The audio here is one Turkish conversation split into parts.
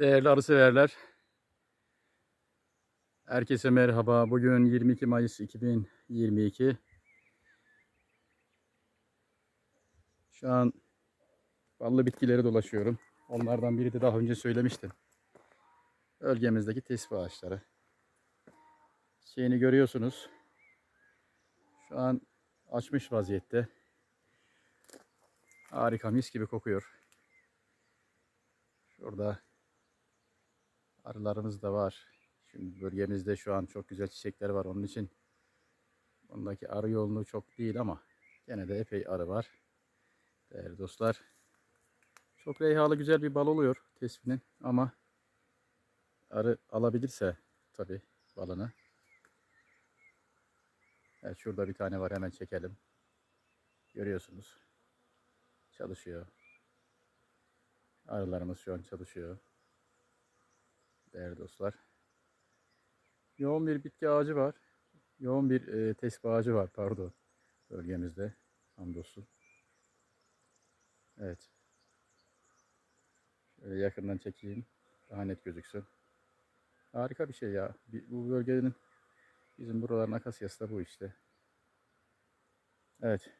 Değerli arı severler. Herkese merhaba. Bugün 22 Mayıs 2022. Şu an ballı bitkileri dolaşıyorum. Onlardan biri de daha önce söylemiştim. Bölgemizdeki tesbih ağaçları. Şeyini görüyorsunuz. Şu an açmış vaziyette. Harika mis gibi kokuyor. Şurada arılarımız da var. Şimdi bölgemizde şu an çok güzel çiçekler var. Onun için bundaki arı yoğunluğu çok değil ama gene de epey arı var. Değerli dostlar. Çok reyhalı güzel bir bal oluyor tespinin ama arı alabilirse tabi balını. Evet şurada bir tane var hemen çekelim. Görüyorsunuz. Çalışıyor. Arılarımız şu an çalışıyor. Değerli dostlar. Yoğun bir bitki ağacı var. Yoğun bir e, tesbih ağacı var pardon. Bölgemizde. Hamdolsun. Evet. Şöyle yakından çekeyim. Daha net gözüksün. Harika bir şey ya. Bu bölgenin bizim buraların akasyası da bu işte. Evet.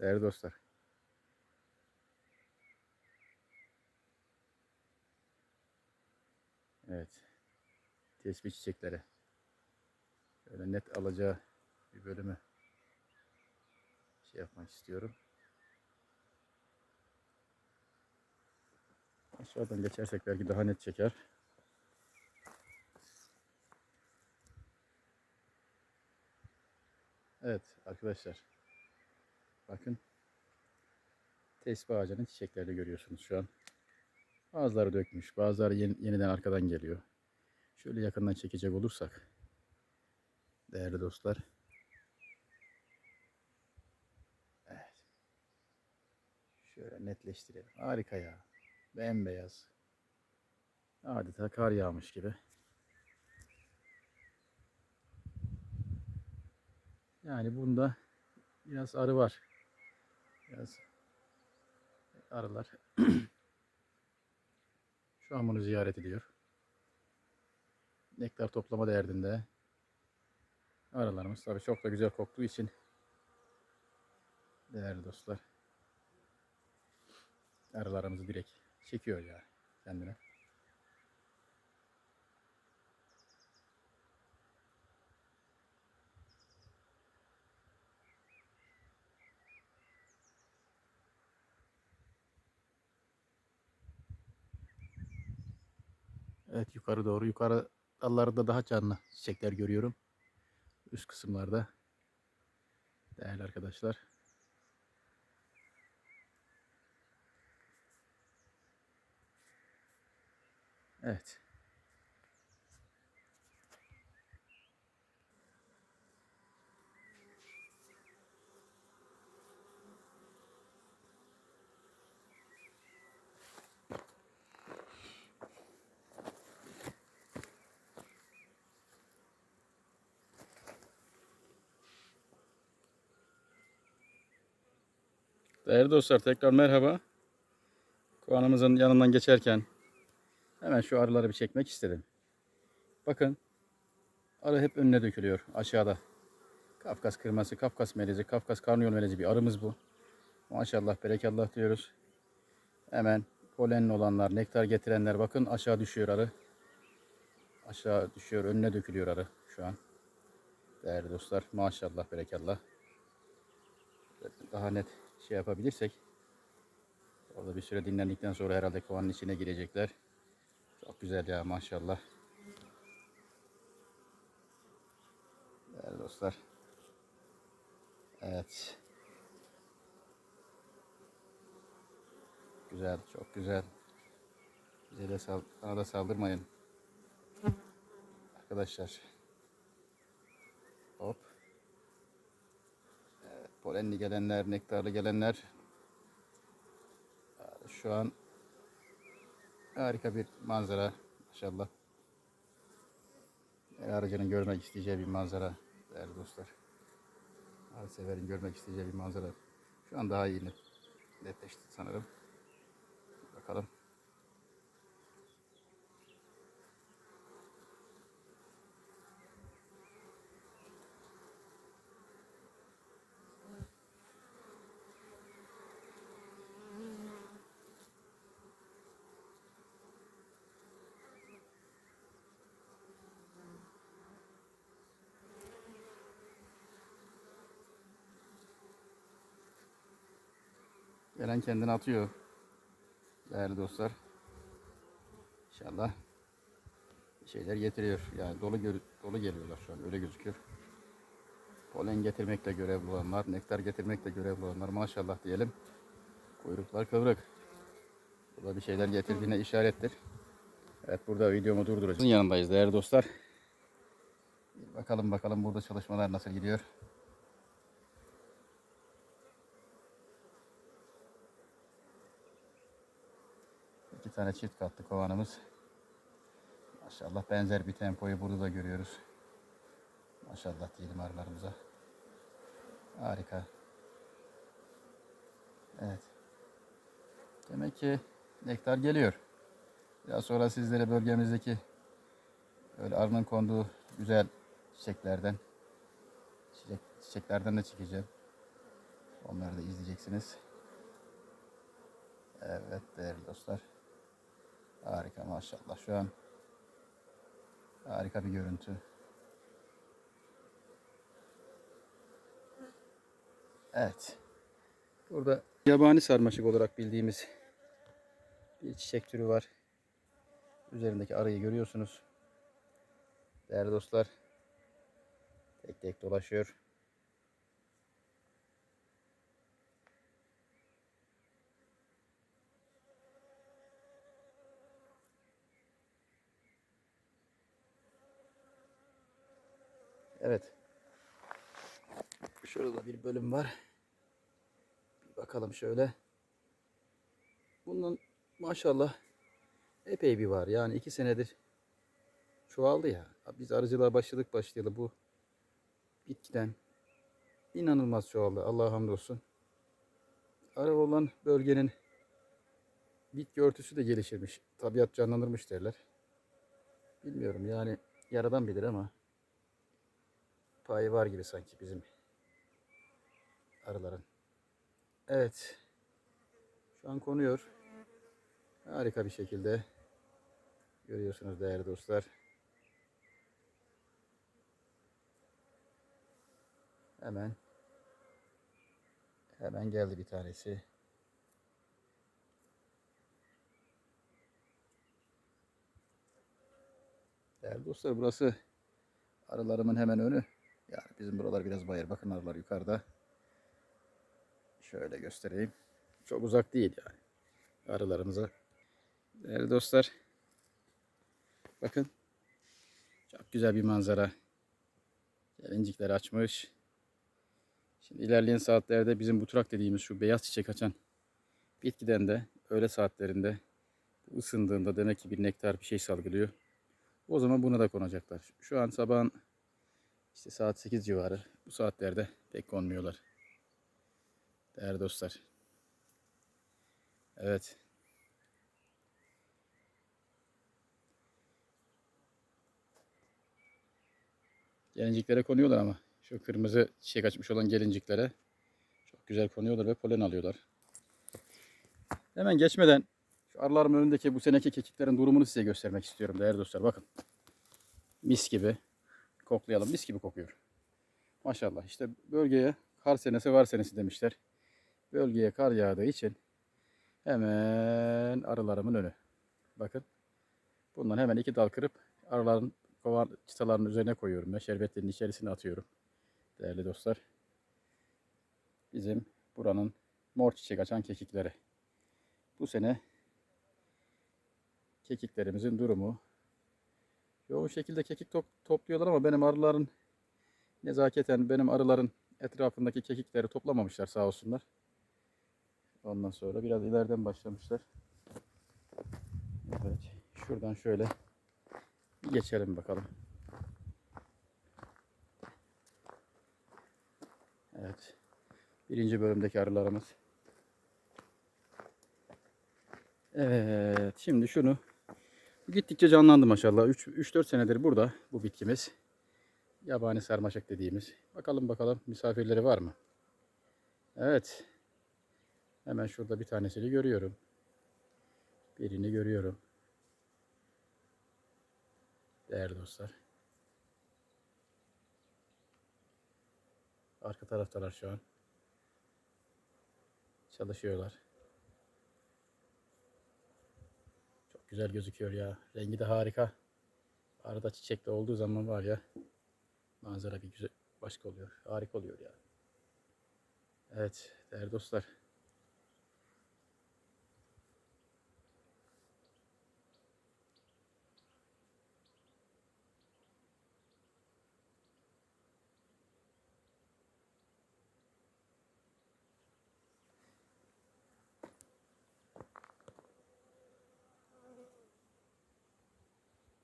Değerli dostlar. Evet. Tesbih çiçekleri. Böyle net alacağı bir bölümü şey yapmak istiyorum. Aşağıdan geçersek belki daha net çeker. Evet arkadaşlar. Bakın. Tesbih ağacının çiçeklerini görüyorsunuz şu an. Bazıları dökmüş, bazıları yeni- yeniden arkadan geliyor. Şöyle yakından çekecek olursak. Değerli dostlar. Evet. Şöyle netleştirelim. Harika ya. Bembeyaz. Adeta kar yağmış gibi. Yani bunda biraz arı var. Biraz arılar. Şu an bunu ziyaret ediyor. Nektar toplama derdinde. Aralarımız tabii çok da güzel koktuğu için değerli dostlar. Arılarımızı direkt çekiyor ya kendine. Evet yukarı doğru. Yukarı dallarda daha canlı çiçekler görüyorum. Üst kısımlarda. Değerli arkadaşlar. Evet. Değerli dostlar tekrar merhaba. Kovanımızın yanından geçerken hemen şu arıları bir çekmek istedim. Bakın arı hep önüne dökülüyor aşağıda. Kafkas kırması, Kafkas melezi, Kafkas karnıyol melezi bir arımız bu. Maşallah berekallah diyoruz. Hemen polenli olanlar, nektar getirenler bakın aşağı düşüyor arı. Aşağı düşüyor, önüne dökülüyor arı şu an. Değerli dostlar maşallah berekallah. Daha net şey yapabilirsek orada bir süre dinlendikten sonra herhalde kovanın içine girecekler. Çok güzel ya maşallah. Değerli dostlar. Evet. Güzel, çok güzel. Bize de sal bana da saldırmayın. Arkadaşlar. Hop. Polenli gelenler, nektarlı gelenler. Şu an harika bir manzara maşallah. Aracının görmek isteyeceği bir manzara değerli dostlar. Her severin görmek isteyeceği bir manzara. Şu an daha iyi net, netleşti sanırım. Bakalım. Gelen kendini atıyor. Değerli dostlar. İnşallah şeyler getiriyor. Yani dolu dolu geliyorlar şu an öyle gözüküyor. Polen getirmekle görevli olanlar, nektar getirmekle görevli olanlar maşallah diyelim. Kuyruklar kıvrık. Bu da bir şeyler getirdiğine işarettir. Evet burada videomu durduracağım. yanındayız değerli dostlar. Bakalım bakalım burada çalışmalar nasıl gidiyor. Tane çift katlı kovanımız. Maşallah benzer bir tempoyu burada da görüyoruz. Maşallah diyelim arılarımıza. Harika. Evet. Demek ki nektar geliyor. Daha sonra sizlere bölgemizdeki öyle arının konduğu güzel çiçeklerden çiçek, çiçeklerden de çekeceğim. Onları da izleyeceksiniz. Evet değerli dostlar. Harika maşallah şu an harika bir görüntü. Evet. Burada yabani sarmaşık olarak bildiğimiz bir çiçek türü var. Üzerindeki arıyı görüyorsunuz. Değerli dostlar. Tek tek dolaşıyor. Evet. Şurada bir bölüm var. Bir bakalım şöyle. Bunun maşallah epey bir var. Yani iki senedir çoğaldı ya. Biz arıcılığa başladık başlayalı bu bitkiden inanılmaz çoğaldı. Allah'a hamdolsun. Arı olan bölgenin bitki örtüsü de gelişirmiş. Tabiat canlanırmış derler. Bilmiyorum yani yaradan bilir ama payı var gibi sanki bizim arıların. Evet. Şu an konuyor. Harika bir şekilde görüyorsunuz değerli dostlar. Hemen hemen geldi bir tanesi. Değerli dostlar burası arılarımın hemen önü. Yani bizim buralar biraz bayır. Bakın arılar yukarıda. Şöyle göstereyim. Çok uzak değil yani. Arılarımıza. Değerli dostlar. Bakın. Çok güzel bir manzara. Gelincikler açmış. Şimdi ilerleyen saatlerde bizim buturak dediğimiz şu beyaz çiçek açan bitkiden de öğle saatlerinde ısındığında demek ki bir nektar bir şey salgılıyor. O zaman buna da konacaklar. Şu an sabahın işte saat 8 civarı. Bu saatlerde pek konmuyorlar. Değerli dostlar. Evet. Gelinciklere konuyorlar ama. Şu kırmızı çiçek açmış olan gelinciklere çok güzel konuyorlar ve polen alıyorlar. Hemen geçmeden şu arılarımın önündeki bu seneki kekiklerin durumunu size göstermek istiyorum değerli dostlar. Bakın. Mis gibi. Koklayalım. Mis gibi kokuyor. Maşallah. İşte bölgeye kar senesi var senesi demişler. Bölgeye kar yağdığı için hemen arılarımın önü. Bakın. Bundan hemen iki dal kırıp arıların kovan çıtalarının üzerine koyuyorum. Ben şerbetlerin içerisine atıyorum. Değerli dostlar. Bizim buranın mor çiçek açan kekikleri. Bu sene kekiklerimizin durumu yoğun şekilde kekik top- topluyorlar ama benim arıların nezaketen benim arıların etrafındaki kekikleri toplamamışlar sağ olsunlar. Ondan sonra biraz ileriden başlamışlar. Evet. Şuradan şöyle geçelim bakalım. Evet. Birinci bölümdeki arılarımız. Evet. Şimdi şunu gittikçe canlandı maşallah. 3-4 senedir burada bu bitkimiz. Yabani sarmaşık dediğimiz. Bakalım bakalım misafirleri var mı? Evet. Hemen şurada bir tanesini görüyorum. Birini görüyorum. Değerli dostlar. Arka taraftalar şu an. çalışıyorlar. Çok güzel gözüküyor ya. Rengi de harika. Arada çiçekli olduğu zaman var ya manzara bir güzel başka oluyor. Harika oluyor ya. Evet değerli dostlar.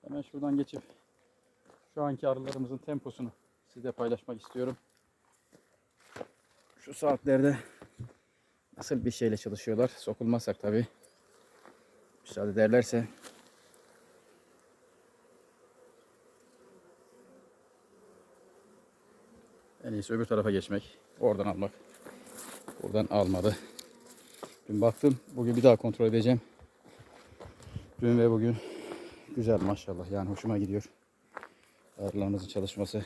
Hemen şuradan geçip şu anki arılarımızın temposunu size paylaşmak istiyorum. Şu saatlerde nasıl bir şeyle çalışıyorlar? Sokulmazsak tabi. Müsaade ederlerse. En iyisi öbür tarafa geçmek. Oradan almak. Buradan almadı. Dün baktım. Bugün bir daha kontrol edeceğim. Dün ve bugün güzel maşallah. Yani hoşuma gidiyor. Arılarımızın çalışması.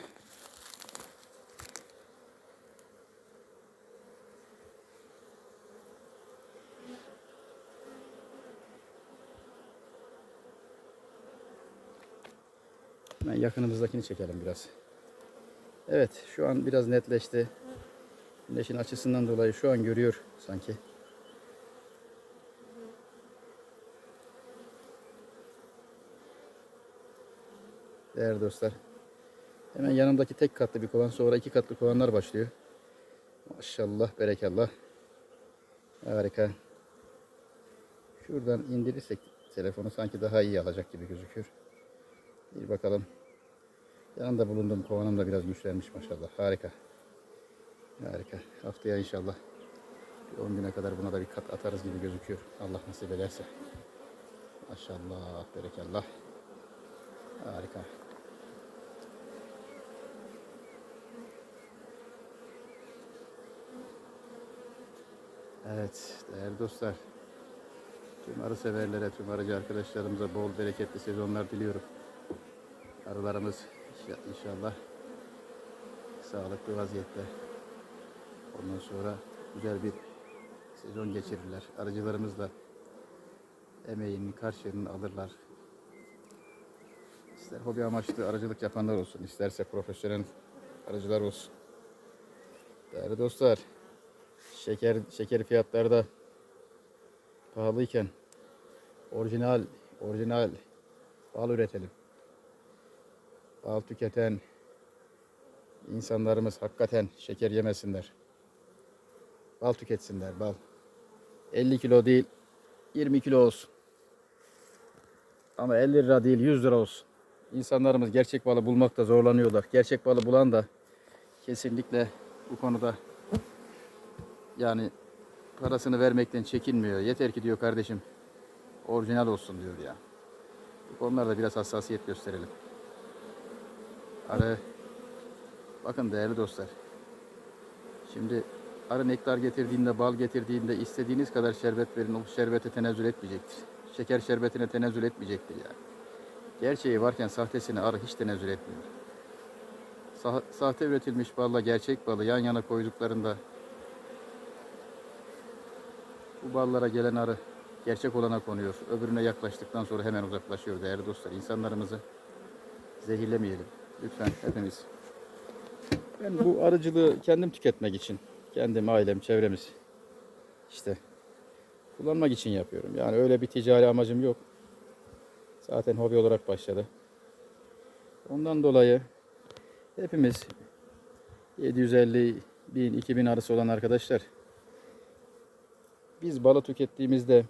Hemen yakınımızdakini çekelim biraz. Evet şu an biraz netleşti. Güneşin açısından dolayı şu an görüyor sanki. Değerli dostlar. Hemen yanımdaki tek katlı bir kovan sonra iki katlı kovanlar başlıyor. Maşallah berekallah. Harika. Şuradan indirirsek telefonu sanki daha iyi alacak gibi gözüküyor. Bir bakalım. Yanında bulunduğum kovanım da biraz güçlenmiş maşallah. Harika. Harika. Haftaya inşallah bir 10 güne kadar buna da bir kat atarız gibi gözüküyor. Allah nasip ederse. Maşallah, berekallah. Harika. Evet, değerli dostlar. Tüm arı severlere, tüm arıcı arkadaşlarımıza bol bereketli sezonlar diliyorum. Arılarımız inşa- inşallah sağlıklı vaziyette. Ondan sonra güzel bir sezon geçirirler. Arıcılarımız da emeğinin karşılığını alırlar. İster hobi amaçlı arıcılık yapanlar olsun, isterse profesyonel arıcılar olsun. Değerli dostlar, şeker şeker fiyatları da pahalıyken orijinal orijinal bal üretelim. Bal tüketen insanlarımız hakikaten şeker yemesinler. Bal tüketsinler bal. 50 kilo değil 20 kilo olsun. Ama 50 lira değil 100 lira olsun. İnsanlarımız gerçek balı bulmakta zorlanıyorlar. Gerçek balı bulan da kesinlikle bu konuda yani parasını vermekten çekinmiyor. Yeter ki diyor kardeşim orijinal olsun diyor ya. Bu konularda biraz hassasiyet gösterelim. Arı bakın değerli dostlar. Şimdi arı nektar getirdiğinde, bal getirdiğinde istediğiniz kadar şerbet verin. O şerbete tenezzül etmeyecektir. Şeker şerbetine tenezzül etmeyecektir yani. Gerçeği varken sahtesine arı hiç tenezzül etmiyor. Sa- sahte üretilmiş balla gerçek balı yan yana koyduklarında bu ballara gelen arı gerçek olana konuyor. Öbürüne yaklaştıktan sonra hemen uzaklaşıyor değerli dostlar. İnsanlarımızı zehirlemeyelim. Lütfen hepimiz. Ben bu arıcılığı kendim tüketmek için, kendim, ailem, çevremiz işte kullanmak için yapıyorum. Yani öyle bir ticari amacım yok. Zaten hobi olarak başladı. Ondan dolayı hepimiz 750 bin, 2000 arası olan arkadaşlar biz balı tükettiğimizde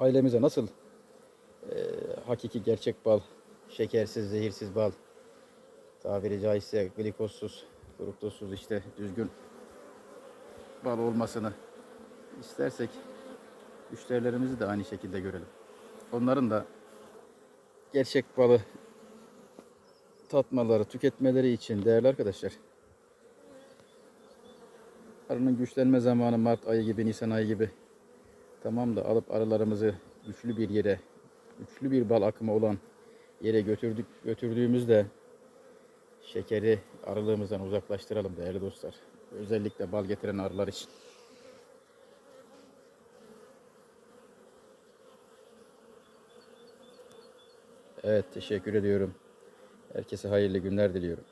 ailemize nasıl e, hakiki gerçek bal, şekersiz, zehirsiz bal, tabiri caizse glikozsuz, fruktozsuz işte düzgün bal olmasını istersek müşterilerimizi de aynı şekilde görelim. Onların da gerçek balı tatmaları, tüketmeleri için değerli arkadaşlar. Arının güçlenme zamanı Mart ayı gibi, Nisan ayı gibi. Tamam da alıp arılarımızı güçlü bir yere, güçlü bir bal akımı olan yere götürdük, götürdüğümüzde şekeri arılığımızdan uzaklaştıralım değerli dostlar. Özellikle bal getiren arılar için. Evet teşekkür ediyorum. Herkese hayırlı günler diliyorum.